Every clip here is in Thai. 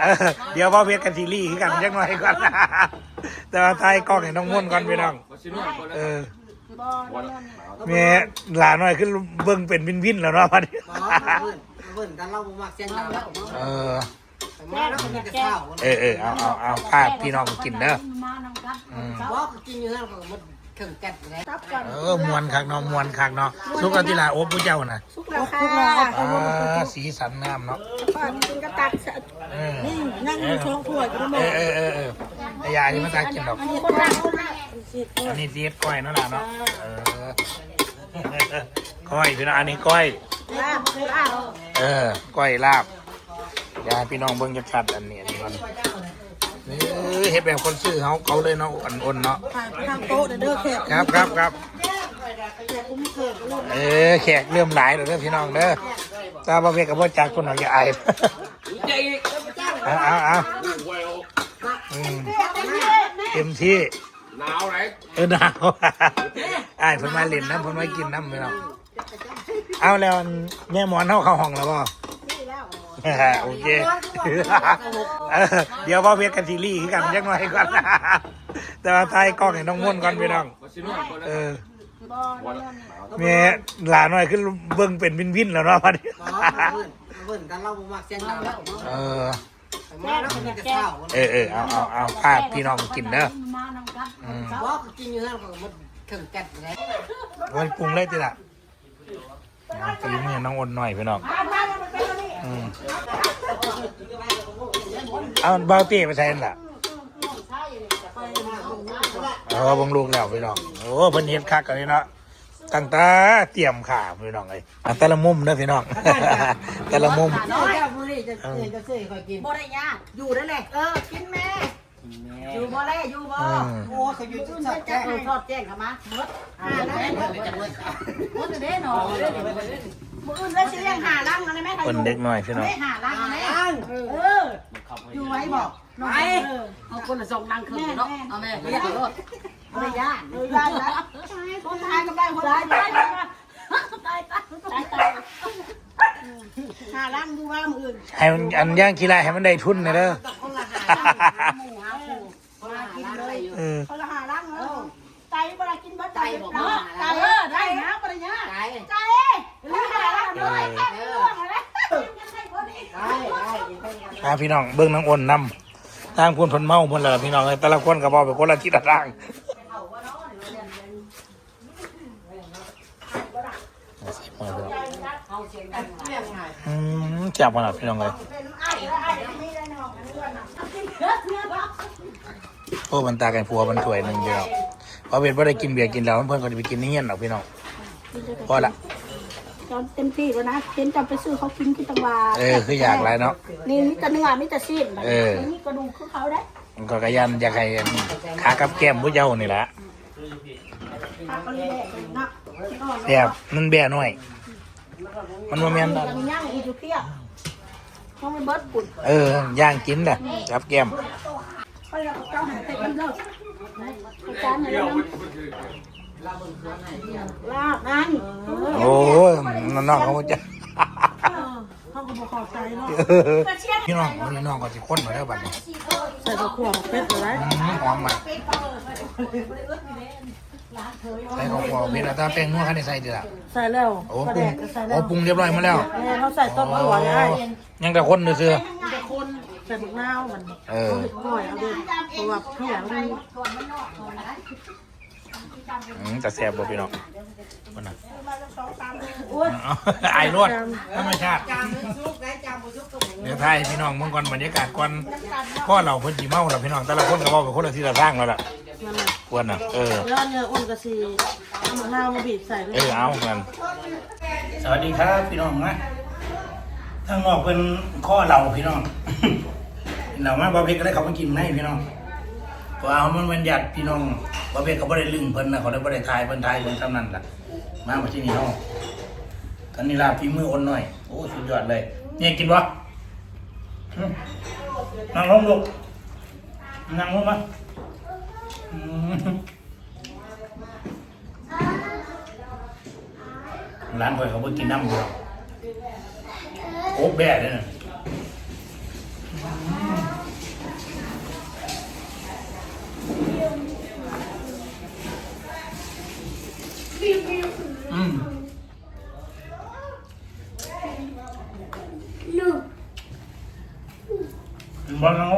เออเดี๋ยวพ่อเพชรกันทีรี่คือกันจังหน่อยก่อนแต่ว่าทายกล้องให้น้องม่วนก่อนพี่น้อง เออแม่หลานหน่อยขึ้นเบิ่งเป็นวินวินแล้วเนาะพัดนี้บ่เพิ่นเพิ่นกันเราบ่มักเสียงดังแล้วเออมาแล้วก็มีแต่ข้าวเออเออเอาเอาเอาพาพี่น้องกินเด้ออืมบ่ก็กินอยู่นั่นก็มันเครื่องแก๊สเลยตับก่อนเออมวนคักเนาะมวนคักเนาะสุกเอาที่ลาโอ้ผู้เจ้าน่ะสุกแล้วค่ะอ่าสีสันงามเนาะป้ากินกระตักเออ นี่นั่งอยู่ช่องถ้วยก็ได้เออเออเออเออไอ้ยาอันนี้มันตากินดอกอันนี้คนละคนละสิบอันนี้เสียดก้อยเนาะล่ะเนาะเออก้อยพี่น้องอันนี้ก้อย ลาบลาบเออก้อยลาบอยาให้พี่น้องเบิ่งชัดๆอันนี้อันนี้มันเออเฮ็ดแบบคนซื้อเขาเขาเลยเนาะอ่อนๆเนาะทางทางโต๊ะเด้อแขกครับครับครับ แขกคุ้มเคยก็เริ่มเออแขกเริ่มหลายแล้วเด้อพี่น้องเด้อจ้าบ่เวกกับบ่จักคนหน่อยอย่าอาย เอาเอาเอาอืมเต็มที่หนาวไหนเออหนาวอ้ายเพิ่นมาเล่นน้ำเพิ่นมากินน้ำพี่น้องเอาแล้วแม่หมอนเฮาเข้าห้องแล้วบ่โอเคเออเดี๋ยวพ่อเพชรกันทีรี่คือกันจังหน่อยก่อนแต่ว่าทายกล้องให้น้องม่วนก่อนพี่น้องมาชิโน่ก่อนเอนะอแม่หลานหน่อยขึ้นเบิ่งเป็นวินวินแล้วเนาะพัดนี้บ่เพิ่นเพิ่นกันเราบ่มักเสียงดังแล้วเออ มาแล้วก็มีแต่ข้าวเออเออเอาเอาเอาพาพี่น้องกินเด้ออืมบ่ก็กินอยู่นั่นก็มันเครื่องแก๊สเลยไว้ปรุงเลยจิล่ะเอาตีมือน้องอ้นหน่อยพี่น้องอืมเอาเบาเต้ไปใส่นั่นล่ะเออเบังลูกแล้วพี่น้องโอ้เพิ่นเฮ็ดคักกันเลยเนาะ ตั้งแต่เตรียมข่าพี่น้องเลยอะแต่ละมุมเด้อพี่น้อง แต่ละมุมน้อยมื้อนี้จะเอ้ยจะซื้อให้ค่อยกินบ่ได้ยากอยู่ได้แหละเออกินแม่ อยู่บ่แลอยู่บ่อืม โอ้เขาอยู่ที่สัตว์แก๊สเออทอดแจ้งเข้ามาหมดอ่าได้เบิดจะเบิดหมดเด้หนอมื้ออื่นเลยสิเลี้ยงหาลังนะแม่คนเด็กหน่อยพี่น้องไม่หาลังนะแม่เอออยู่ไว้บอกหน่อยเออเอาคนละสองนางคืนเนาะเอาแม่เรียกเอาบ่ได้ยากเออได้แล้ว คนตายก็ได้คนตายได้ตายตายตายตายหาลังดูว่ามื้ออื่นให้มันอันย่างกีฬาให้มันได้ทุนหนะเด้อคนละหาหมูหาปูมากินเลยเออคนละหาลังเออไตบ่ได้กินบ่ไตบอกเนาะไตเออได้นะบ่ได้ยากได้ใจเรื่องอะไรด้วยแค่เรื่องอะไรได้ได้กินไปกันพาพี่น้องเบิ่งน้องอ้นนำทางพูนเพนเมาหมดแล้วล่ะพี่น้องเอ้ยแต่ละคนก็บอกไปคนละทิศละทาง อืมจับมาแล้วพี่น้องเลยโอ้มันตากันผัวมันถวยหนึ่งเดียวพอเวทว่าได้กินเบียร์กินแล้วเพื่อนก็จะไปกินนี่เงี้ยนหรอกพี่น้องพอละตอนเต็มที่แล้วนะเห็นจำไปซื้อเขากินที่ตังวาเออคืออยากไรเนาะนี่มีแต่เนื้อมีแต่สิ้นเออนี่กระดูกของเขาได้มันก็กระยันอยากให้ขา กับแก้มผู้เจ้านี่แหละถ้าเขาเรียกนะแบบมันแบ่หน่อย มันโมเมนต์ยังย่างอีกอยู่เพียบต้องไปเบิดปุ่นเออย่างกินแหละกับแก้มเขาเรียกเจ้าหายไปกันเลิกจานไหนแล้วลาบนั่นโอ้ยน้องเขาจะเขาก็บอกขอบใจเนาะพี่น้องวันนี้น้องก็สิคนมาแล้วบัดนี้ใส่ตะขวบเป็ดเลยอืมหอมมา ใส่ข้าวโพดเผ็ดแล้วตาแป้งนัวคันได้ใส่ดีละใส่แล้วโอ้ปลาปแดรุงกก็ใส่แล้โอ้วปรุงเรียบร้อยมาแล้ว แม่เขาใส่ต้นมะหวานให้ยังแต่คนเซื่อแต่คนใส่มะนาวมันเออก่อยเอาด้วยเพราะว่าเพี้ยมันอืมแต่แซ่บบ่พี่น้องคนน่ะโอ้ยเอาไอ้รวดธรรมชาติจามซุกได้จามบ่ซุกก็บ่เดี๋ยวไทยพี่น้องเมื่อก่อนบรรยากาศก่อนพ่อเราเพิ่นจีเมาแล้วพี่น้องแต่ละคนก็บอกเป็นคนละที่ละทางแล้วล่ะนั่นแหละ ควรน่ะ เออ แล้วเนี่ยอ้นกะสีเอามะนาวมาบีบใส่เลยเออเอากันสวัสดีครับพี่น้องนะทางนอกเป็นข้อเราพี่น้อง เรามาบาเพชรก็ได้เขามากินให้พี่น้องเพราะเอามันเป็นญาติพี่น้องบาเพชรเขาไม่ได้ลึงเพิ่นนะเขาได้ไม่ได้ทายเพิ่นทายเพิ่นทำนั่นล่ะ มามาที่นี่เนาะตอนนี้ลาบฝีมืออ่อนหน่อย โอ้สุดยอดเลย เนี่ยกินวะอืมนั่งลงลูกนั่งลงมาอืม ร้านคอยเขาเพิ่งกินน้ำเดียวโอ๊บแบ่เลยนะอืมลูกบอลน้อง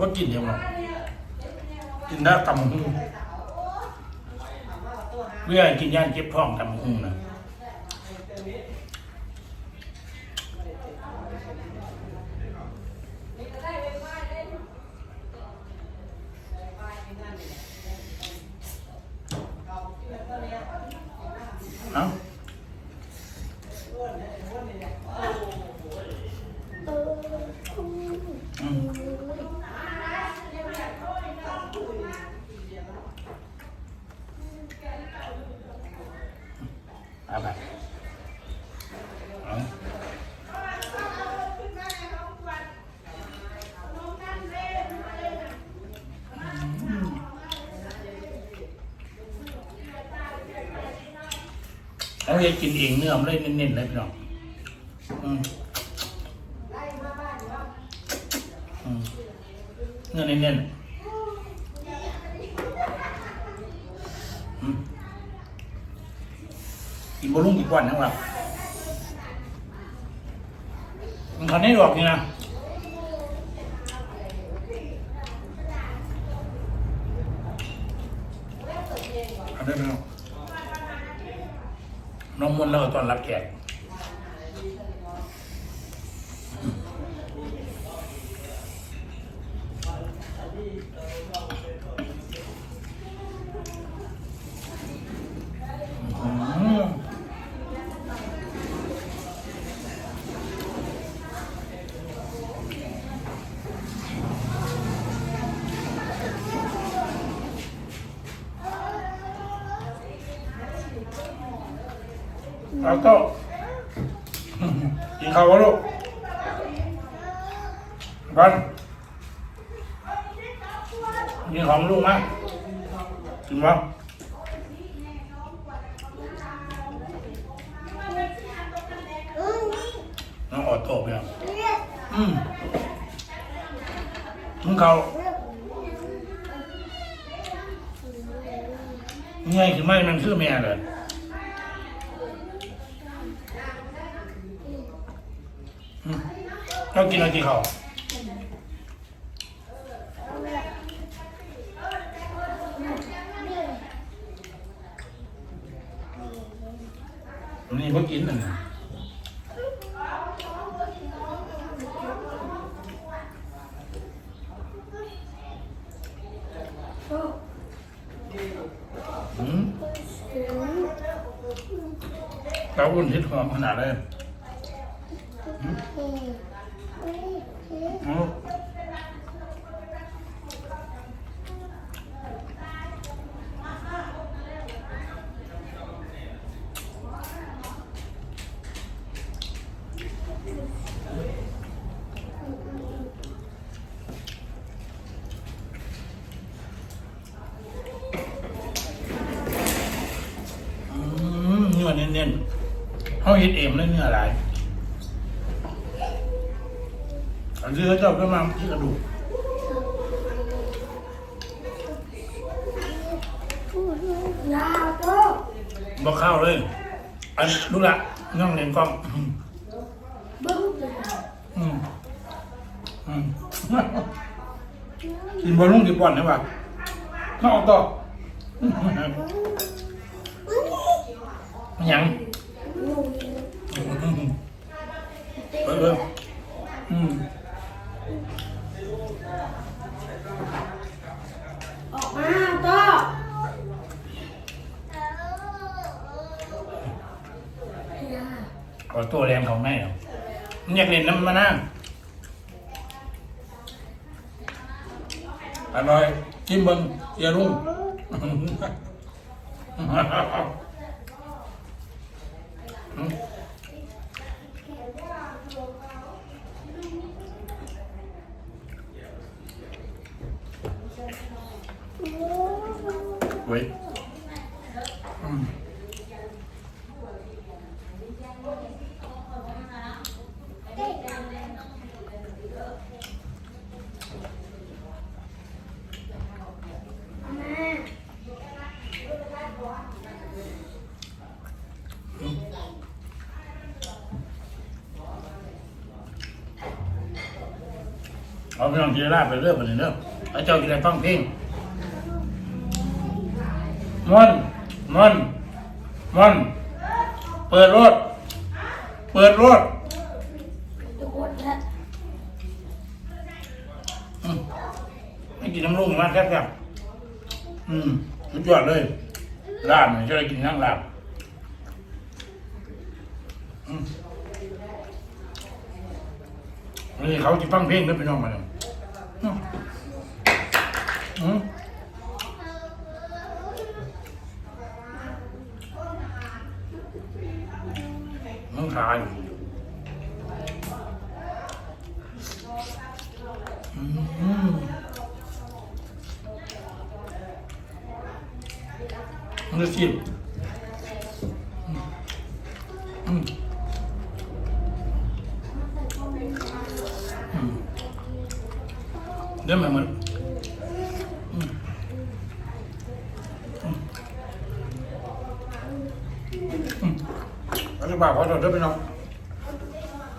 ว่ากินยังไงกินได้ตำหูเพื่อกินย่านเจ็บท้องตำหูนะเอาอืมเอาไปเอา เอาเฮ็ดกินเองเนื้อมันเลยเน้นๆเลยพี่น้องเนื้อเน้นๆอืมกินบลุ่งกี่วันนะครับมันคันนี้ดอกนี่นะเอได้ไหมน้องน้อง มวล้วก็ตอนรับแขกอืม เอาโต๊ะกินข้าววะลูกก่อนกินของลูกมั้ยกินมั้ยน้องออโตไปอะอืมกินข้าวง่ายขึ้นไหมมันคือแม่เลยอืม เรากินอะไรกินข้าวนี่เพิ่งกินนั่นน่ะอืมเราอุ่นทิศหอมขนาดเลยอืมอืมอืม เนื้อเน้นๆเขาเห็ดเอ็มเลยเนื้ออะไรอันที่ เขาเจ้าก็มาที่กระดูกบอกข้าวเลย อันดูละน้องเล่นกล้องอืมอืมอืมกินบอลลูนกี่ปอนด์นะวะน้องออกต่อยังเฮ้ยเฮ้ยอืม ออกมาโต ข อตัวแรงของแม่เรอมันอยากเล่นน้ำมานะอร่อยจิ้มเบิ้งเอียรุ่งอืมเว้ย พี่น้องที่ได้ลาบไปเรื่อยไปเรื่อยพระเจ้าจะได้ฟังเพลงมอนมอนมอน เปิดรถ เปิดรถไม่กินน้ำลุ่มมากแซ่บๆอืมสุดยอดเลยลาบเนี่ยจะได้กินทั้งลาบนี่เขาจะฟังเพลงด้วยพี่น้องมาเนี่ย อืมน้องชายอืมมันจะชิมอืมอืม เดี๋ยวมันมันอืมอืมอืมแล้วจะ